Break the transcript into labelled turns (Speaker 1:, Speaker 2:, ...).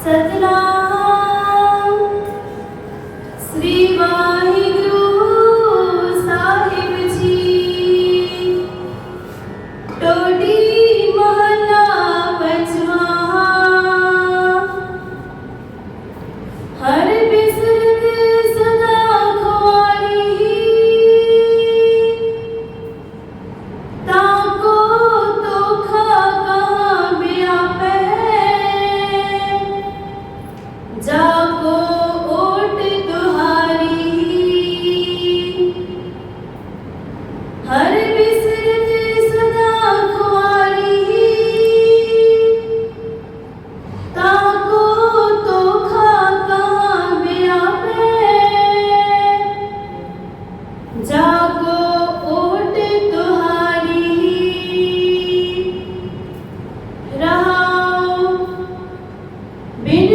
Speaker 1: सतनाम श्रीवा जागो ओट तुम्हारी रहा बिन